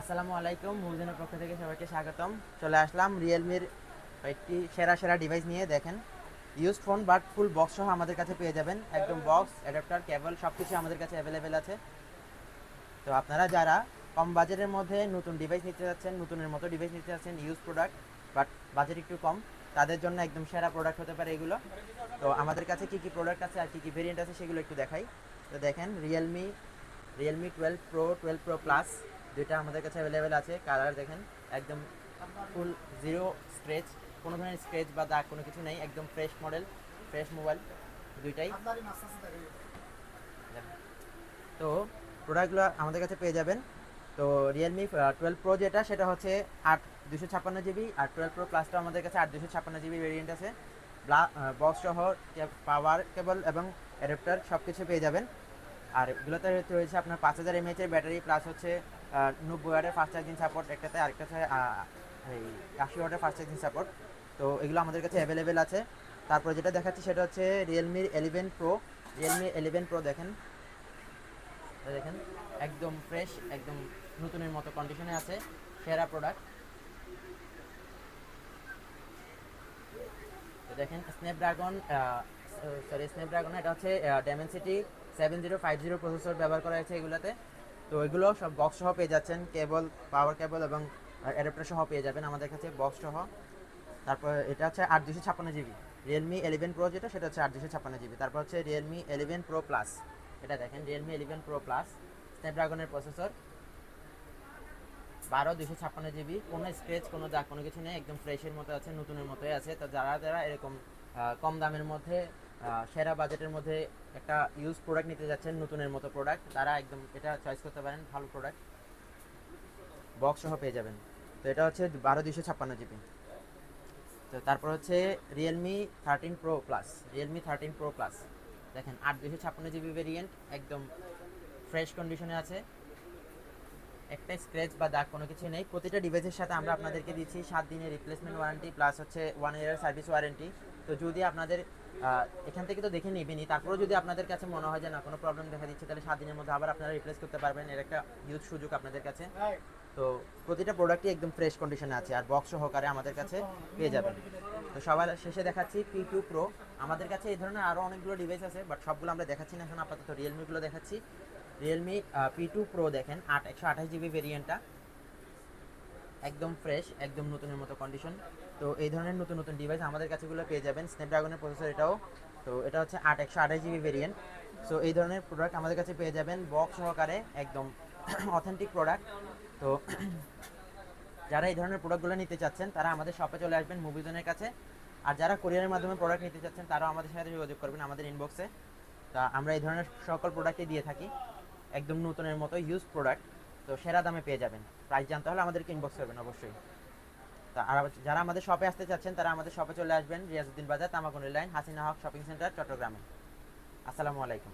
আসসালামু আলাইকুম মুভিজনের পক্ষ থেকে সবাইকে স্বাগতম। চলে আসলাম রিয়েলমির একটি সেরা সেরা ডিভাইস নিয়ে, দেখেন। Use phone but full box সহ আমাদের কাছে পেয়ে যাবেন। একদম বক্স অ্যাডাপ্টার কেবল সব কিছু আমাদের কাছে অ্যাভেলেবেল আছে। তো আপনারা যারা কম বাজেটের মধ্যে নতুন ডিভাইস নিতে যাচ্ছেন, নতুনের মতো ডিভাইস নিতে যাচ্ছেন ইউজ প্রোডাক্ট বাট বাজেট একটু কম, তাদের জন্য একদম সেরা প্রোডাক্ট হতে পারে এগুলো। তো আমাদের কাছে কি কি প্রোডাক্ট আছে আর কী কী ভেরিয়েন্ট আছে সেগুলো একটু দেখাই। তো দেখেন Realme Realme twelve pro twelve pro plus দুইটা আমাদের কাছে অ্যাভেলেবেল আছে কালার দেখেন, একদম ফুল জিরো স্ক্রেচ কোনো ধরনের স্ক্রেচ বা দাগ কোনো কিছু নেই, একদম ফ্রেশ মডেল ফ্রেশ মোবাইল দুইটাই। তো প্রোডাক্টগুলো আমাদের কাছে পেয়ে যাবেন। তো রিয়েলমি টুয়েলভ প্রো যেটা, সেটা হচ্ছে আট দুশো ছাপ্পান্ন জিবি আর টুয়েলভ প্রো প্লাসটা আমাদের কাছে আট দুশো ছাপ্পান্ন জিবি ভেরিয়েন্ট আছে। বক্স সহ পাওয়ার কেবল এবং অ্যাডাপ্টার সব কিছু পেয়ে যাবেন। আর এগুলোতে রয়েছে আপনার পাঁচ হাজার এমএএচ এর ব্যাটারি প্লাস হচ্ছে নব্বই ওয়াটের ফাস্ট চার্জিং সাপোর্ট একটাতে আরেকটা হচ্ছে এই আশি ওয়াটের ফাস্ট চার্জিং সাপোর্ট তো এগুলো আমাদের কাছে অ্যাভেলেবেল আছে। তারপরে যেটা দেখাচ্ছি সেটা হচ্ছে রিয়েলমির eleven pro Realme eleven pro দেখেন। দেখেন, একদম ফ্রেশ একদম নতুনের মতো কন্ডিশনে আছে, সেরা প্রোডাক্ট দেখেন স্ন্যাপড্রাগন সরি স্ন্যাপড্রাগন এটা হচ্ছে Dimensity seven zero five zero processor ব্যবহার করা হয়েছে এগুলোতে। তো এগুলো সব বক্স সহ পেয়ে যাচ্ছেন কেবল পাওয়ার কেবল এবং অ্যাডাপ্টার সহ পেয়ে যাবেন আমাদের কাছে বক্স সহ। তারপর এটা হচ্ছে আট দুশো ছাপ্পান্ন জিবি রিয়েলমি এলেভেন প্রো যেটা, সেটা হচ্ছে আট দুশো ছাপ্পান্ন জিবি তারপর হচ্ছে রিয়েলমি এলেভেন প্রো প্লাস এটা দেখেন রিয়েলমি এলেভেন প্রো প্লাস স্ন্যাপড্রাগনের প্রসেসর বারো দুশো ছাপ্পান্ন জিবি কোনো স্ক্রেচ কোনো দাগ, কোনো কিছু নেই, একদম ফ্রেশের মতো আছে, নতুনের মতোই আছে। তো যারা যারা এরকম কম দামের মধ্যে সেরা বাজেটের মধ্যে একটা ইউজ প্রোডাক্ট নিতে যাচ্ছেন, নতুনের মতো প্রোডাক্ট তারা একদম এটা চয়েস করতে পারেন, ভালো প্রোডাক্ট বক্স সহ পেয়ে যাবেন। তো এটা হচ্ছে বারো দুইশো ছাপ্পান্ন জিবি তো তারপর হচ্ছে Realme thirteen pro plus Realme thirteen pro plus দেখেন, আট দুশো ছাপ্পান্ন জিবি ভেরিয়েন্ট একদম ফ্রেশ কন্ডিশনে আছে। একটা স্ক্র্যাচ বা দাগ কোনো কিছু নেই। প্রতিটা ডিভাইসের সাথে আমরা আপনাদেরকে দিচ্ছি সাত দিনের রিপ্লেসমেন্ট ওয়ারেন্টি প্লাস হচ্ছে ওয়ান ইয়ার সার্ভিস ওয়ারেন্টি তো যদি আপনাদের এখান থেকে তো দেখে নেবেনই। তারপরেও যদি আপনাদের কাছে মনে হয় যে না কোনো প্রবলেম দেখা দিচ্ছে তাহলে সাত দিনের মধ্যে আবার আপনারা রিপ্লেস করতে পারবেন। এর একটা ইউজ সুযোগ আপনাদের কাছে। তো প্রতিটা প্রোডাক্টই একদম ফ্রেশ কন্ডিশনে আছে। আর বক্স সহকারে আমাদের কাছে পেয়ে যাবেন। তো সবার শেষে দেখাচ্ছি পি টু প্রো আমাদের কাছে এই ধরনের আরও অনেকগুলো ডিভাইস আছে বাট সবগুলো আমরা দেখাচ্ছি না। এখন আপাতত রিয়েলমিগুলো দেখাচ্ছি। রিয়েলমি পি টু প্রো দেখেন, আট, একশো আঠাশ জিবি ভেরিয়েন্টটা একদম ফ্রেশ একদম নতুনের মতো কন্ডিশন তো এই ধরনের নতুন নতুন ডিভাইস আমাদের কাছেগুলো পেয়ে যাবেন। স্ন্যাপড্রাগনের প্রসেসর এটাও। তো এটা হচ্ছে আট, একশো আঠাশ জিবি ভেরিয়েন্ট সো এই ধরনের প্রোডাক্ট আমাদের কাছে পেয়ে যাবেন বক্স সহকারে, একদম অথেন্টিক প্রোডাক্ট তো যারা এই ধরনের প্রোডাক্টগুলো নিতে চাচ্ছেন, তারা আমাদের শপে চলে আসবেন মুভিজনের কাছে। আর যারা কোরিয়ারের মাধ্যমে প্রোডাক্ট নিতে চাচ্ছেন, তারাও আমাদের সাথে যোগাযোগ করবেন আমাদের ইনবক্সে তা আমরা এই ধরনের সকল প্রোডাক্টই দিয়ে থাকি। একদম নতুনের মতো ইউজ প্রোডাক্ট তো সেরা দামে পেয়ে যাবেন। প্রাইস জানতে হলে আমাদেরকে ইনবক্স করবেন অবশ্যই। তা আর যারা আমাদের শপে আসতে চাচ্ছেন, তারা আমাদের শপে চলে আসবেন, Riazuddin Bazar তামাকুনি line Hasina Haque shopping centre চট্টগ্রামে। আসসালামু আলাইকুম।